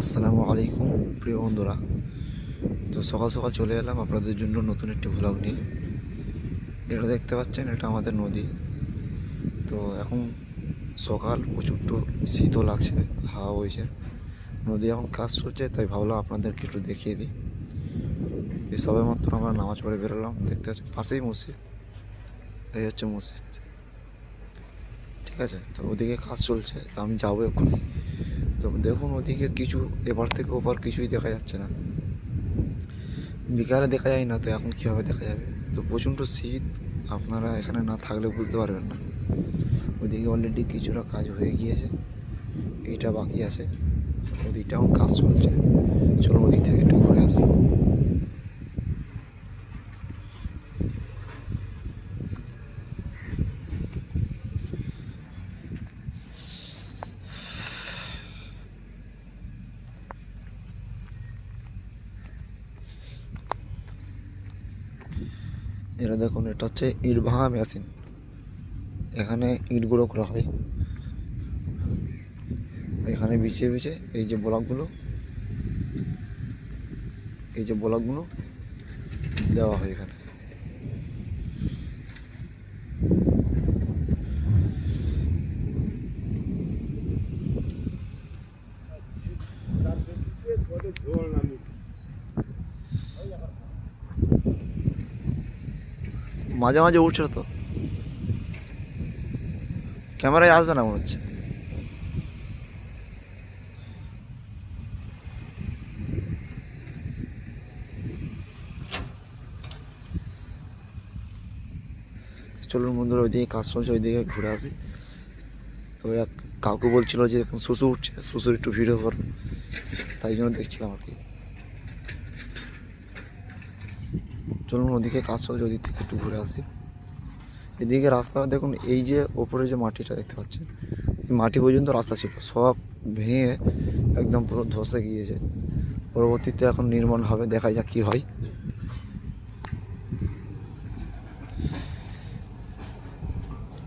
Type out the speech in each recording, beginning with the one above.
আসসালামু আলাইকুম প্রিয় বন্ধুরা। তো সকাল সকাল চলে এলাম আপনাদের জন্য নতুন একটি ভ্লগ নিয়ে। এটা দেখতে পাচ্ছেন, এটা আমাদের নদী। তো এখন সকাল, প্রচুর শীতও লাগছে, হাওয়া হয়েছে নদী এখন কাজ চলছে, তাই ভাবলাম আপনাদেরকে একটু দেখিয়ে দিই। সবে মাত্র আমরা নামাজ পড়ে বেরোলাম, দেখতে পাচ্ছি পাশেই মসজিদ। এই হচ্ছে মসজিদ। ঠিক আছে, তো ওদিকে কাজ চলছে, তো আমি যাব এক্ষুনি। তো দেখুন ওদিকে কিছু, এবার থেকে ওপার কিছুই দেখা যাচ্ছে না। বিকালে দেখা যায় না, তো এখন কীভাবে দেখা যাবে? তো প্রচণ্ড শীত, আপনারা এখানে না থাকলে বুঝতে পারবেন না। ওদিকে অলরেডি কিছুটা কাজ হয়ে গিয়েছে, এইটা বাকি আছে। ওদিকটা এখন কাজ চলছে। চলুন ওদিক থেকে একটু ঘুরে আসি। এটা দেখুন, এটা হচ্ছে ইট ভাঙা মেশিন। এখানে ইট গুঁড়ো করা হয়। এখানে বিছিয়ে বিছে এই যে ব্লকগুলো, এই যে ব্লকগুলো দেওয়া হয় এখানে। মাঝে মাঝে উঠছে তো। ক্যামেরায় আসবে না মনে হচ্ছে। চলুন বন্ধুরা, ওইদিকে কাজ চলছে, ওইদিকে ঘুরে আসি। তো এক কাকু বলছিল যে এখন শুশু উঠছে শুশুর একটু ভিডিও কর তাই জন্য দেখছিলাম আর কি। চলুন ওদিকে কাজ চলছে, ওদিক থেকে একটু ঘুরে আসি। এদিকে রাস্তা, দেখুন, এই যে ওপরে যে মাটিটা দেখতে পাচ্ছেন, এই মাটি পর্যন্ত রাস্তা ছিল, সব ভেঙে একদম পুরো ধসে গিয়েছে। পরবর্তীতে এখন নির্মাণ হবে দেখা যাক কী হয়।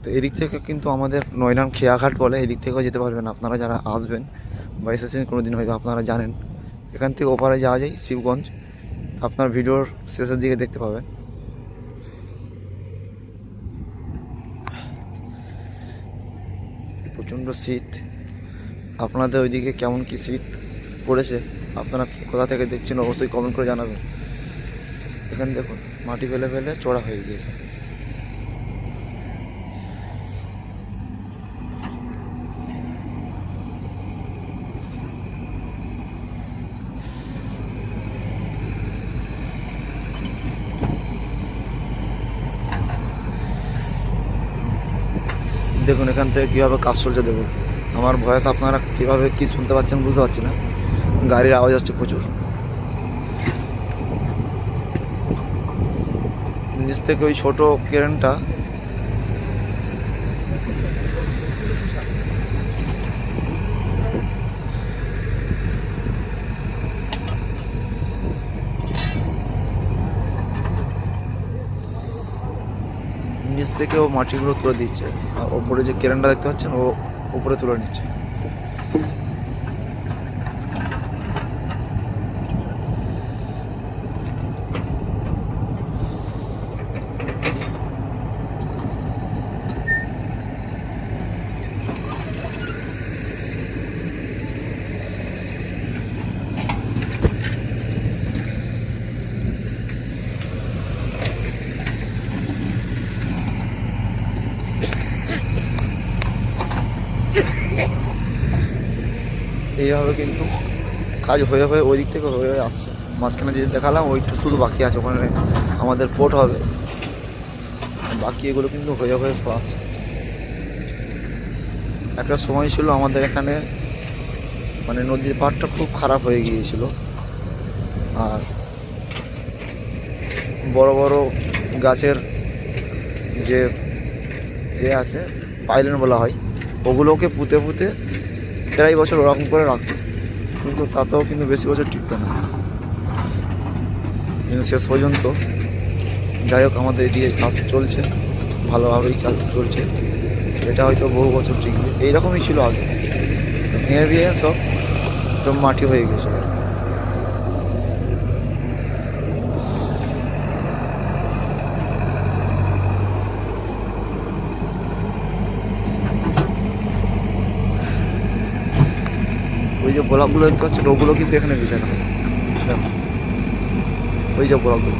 তো এদিক থেকে কিন্তু আমাদের নয়নান খেয়াঘাট বলে, এদিক থেকেও যেতে পারবেন আপনারা যারা আসবেন বা এসেছেন কোনো দিন হয়তো আপনারা জানেন। এখান থেকে ওপারে যাওয়া যায়, শিবগঞ্জ। আপনার ভিডিওর শেষের দিকে দেখতে পাবেন প্রচণ্ড শীত। আপনাদের ওইদিকে কেমন কি শীত পড়েছে? আপনারা কোথা থেকে দেখছেন অবশ্যই কমেন্ট করে জানাবেন। এখানে দেখুন, মাটি ফেলে ফেলে চড়া হয়ে গিয়েছে। দেখুন, এখান থেকে কীভাবে কাজ চলছে দেখুন। আমার ভয়েস আপনারা কীভাবে কি শুনতে পাচ্ছেন বুঝতে পারছি না। গাড়ির আওয়াজ হচ্ছে প্রচুর। নিচ থেকে ওই ছোটো কেরেনটা নিচ থেকে ও মাটিগুলো তুলে দিচ্ছে। আর ওপরে যে কেরানটা দেখতে পাচ্ছেন, ও উপরে তুলে নিচ্ছে। এইভাবে কিন্তু কাজ হয়ে হয়ে ওই দিক থেকে হয়ে হয়ে আসছে। মাঝখানে যে দেখালাম, ওইটা শুধু বাকি আছে, ওখানে আমাদের পোর্ট হবে। বাকি এগুলো কিন্তু হয়ে হয়ে আসছে। একটা সময় ছিল আমাদের এখানে মানে নদীর পাড়টা খুব খারাপ হয়ে গিয়েছিল। আর বড় বড় গাছের যে এ আছে, পাইলেন বলা হয়, ওগুলোকে পুঁতে পুঁতে প্রায় বছর ওরকম করে রাখতো কিন্তু তাতেও কিন্তু বেশি বছর টিকতো না। কিন্তু শেষ পর্যন্ত যাই হোক আমাদের এদিকে কাজ চলছে, ভালোভাবেই চাল- চলছে। এটা হয়তো বহু বছর টিকবে। এইরকমই ছিল আগে। ভেঙে বিয়ে সব মাটি হয়ে গেছিল। ওই যে ব্লকগুলো দেখতে পাচ্ছেন, ওগুলো কিন্তু এখানে বিছানো। ওই যে ব্লকগুলো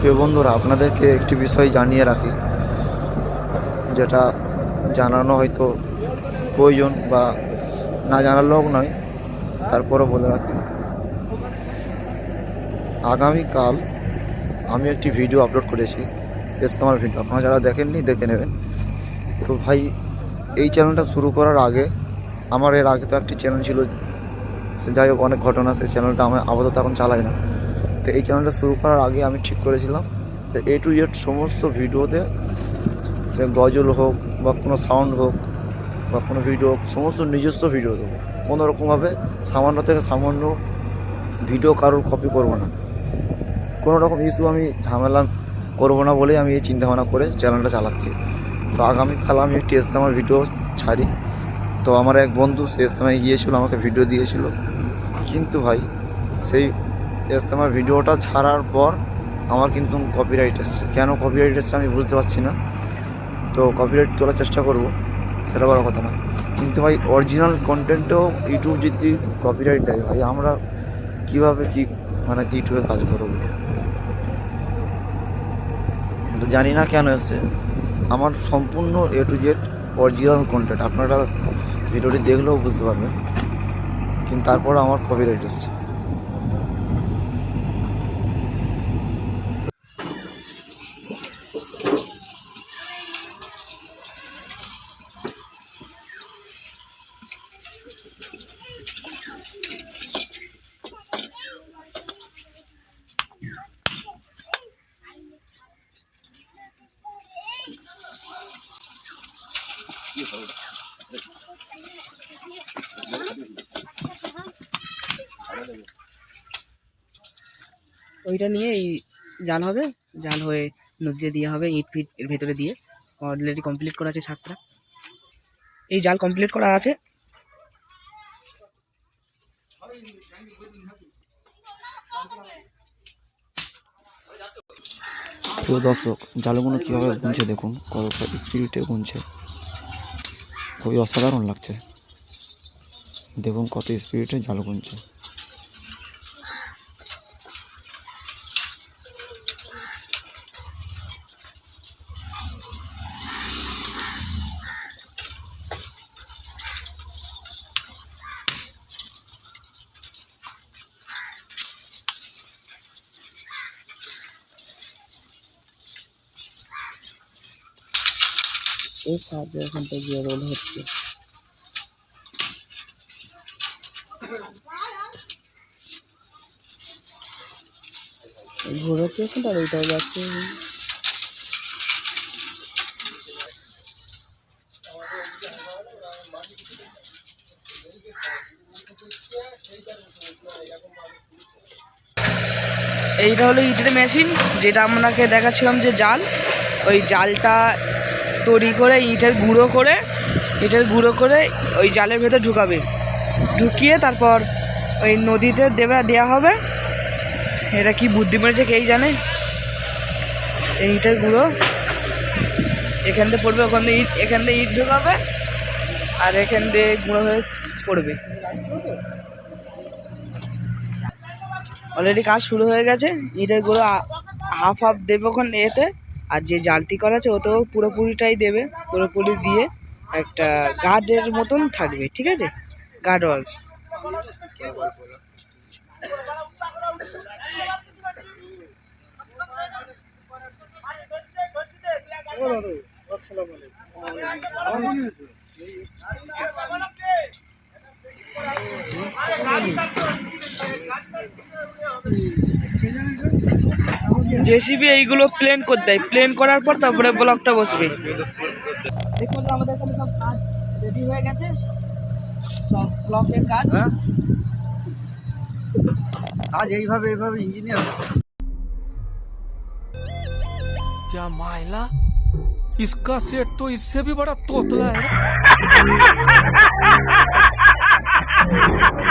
প্রিয় বন্ধুরা, আপনাদেরকে একটি বিষয় জানিয়ে রাখি, যেটা জানানো হয়তো প্রয়োজন বা না জানালেও নয় তারপরে বলে রাখি। আগামীকাল আমি একটি ভিডিও আপলোড করেছি ইস্তেমার ভিডিও, আপনারা যারা দেখেননি দেখে নেবেন। তো ভাই, এই চ্যানেলটা শুরু করার আগে আমার এর আগে তো একটি চ্যানেল ছিল যাই হোক অনেক ঘটনা সেই চ্যানেলটা আমি আপাতত এখন চালাই না। তো এই চ্যানেলটা শুরু করার আগে আমি ঠিক করেছিলাম যে এ টু জেড সমস্ত ভিডিওতে সে গজল হোক বা কোনো সাউন্ড হোক বা কোনো ভিডিও হোক, সমস্ত নিজস্ব ভিডিও দেবো। কোনো রকমভাবে সামান্য থেকে সামান্য ভিডিও কারোর কপি করব না। কোনো রকম ইস্যু আমি ঝামেলা করব না বলেই আমি এই চিন্তাভাবনা করে চ্যানেলটা চালাচ্ছি। তো আগামীকাল আমি একটি ইস্তেমার ভিডিও ছাড়ি। তো আমার এক বন্ধু সে ইস্তেমায় গিয়েছিল, আমাকে ভিডিও দিয়েছিল। কিন্তু ভাই, সেই ইস্তেমার ভিডিওটা ছাড়ার পর আমার কিন্তু কপিরাইট এসছে। কেন কপিরাইট এসছে আমি বুঝতে পারছি না। তো কপিরাইট তোলার চেষ্টা করব, সেটা বড় কথা না। কিন্তু ভাই অরিজিনাল কন্টেন্টও ইউটিউব যদি কপিরাইট দেয়। ভাই, আমরা কীভাবে কী মানে ইউটিউবে কাজ করব? তো জানি না কেন এসছে আমার সম্পূর্ণ A to Z original content আপনারা ভিডিওটি দেখলেও বুঝতে পারবেন। কিন্তু তারপর আমার কপিরাইট এসছে। ওইটা নিয়ে এই জাল হবে, জাল হয়ে নদীতে দেওয়া হবে, ইট ফিট এর ভেতরে দিয়ে অলরেডি কমপ্লিট করা আছে ছাদটা। এই জাল কমপ্লিট করা আছে। প্রিয় দর্শক, জালগুলো কীভাবে গুনছে দেখুন? কতটা স্পিরিটে গুনছে। খুবই অসাধারণ লাগছে। দেখুন কত স্পিরিটে জাল গুনছে। এর সাহায্যে এখানটা গিয়ে রোল হচ্ছে। ঘুরেছে এখানটা আর ওইটাও যাচ্ছে। এইটা হলো ইটের মেশিন, যেটা আপনাকে দেখাচ্ছিলাম যে জাল। ওই জালটা তৈরি করে, ইটের গুঁড়ো করে, ইটের গুঁড়ো করে ওই জালের ভেতর ঢুকাবে। ঢুকিয়ে তারপর ওই নদীতে দেবে দেওয়া হবে। এটা কি বুদ্ধি মেরেছে কেই জানে? এই ইটের গুঁড়ো। এখান থেকে পড়বে, ওখান থেকে ইট, এখান থেকে ইট ঢুকাবে, আর এখান দিয়ে গুঁড়ো হয়ে পড়বে। অলরেডি কাজ শুরু হয়ে গেছে। ইটের গুঁড়ো হাফ হাফ দেবে ওখানে এতে। আর যে জালতি করা আছে ওতেও পুরোপুরিটাই দেবে, পুরোপুরি দিয়ে একটা গার্ডের মতন থাকবে, ঠিক আছে? গার্ড ওয়াল জেসিবি এইগুলো প্লেন করে দেয় প্লেন করার পর তারপরে ব্লকটা বসবে দেখুন আমাদের এখানে সব কাজ রেডি হয়ে গেছে সব ব্লকের কাজ হ্যাঁ আজ এইভাবে এইভাবে ইঞ্জিনিয়ার क्या मायला इसका सेट तो इससे भी बड़ा तोतला है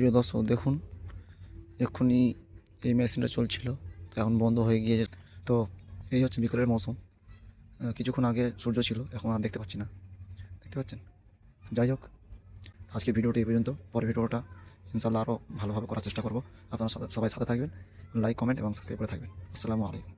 প্রিয় দর্শক, দেখুন, এক্ষুনি এই মেশিনটা চলছিল, তো এখন বন্ধ হয়ে গিয়েছে। তো এই হচ্ছে বিকেলের মৌসুম। কিছুক্ষণ আগে সূর্য ছিল, এখন আর দেখতে পাচ্ছি না। দেখতে পাচ্ছেন? যাই হোক আজকে ভিডিওটি এই পর্যন্ত। পরের ভিডিওটা ইনশাল্লাহ আরও ভালোভাবে করার চেষ্টা করব। আপনারা সবাই সাথে থাকবেন, লাইক, কমেন্ট এবং সাবস্ক্রাইব করে থাকবেন। আসসালামু আলাইকুম।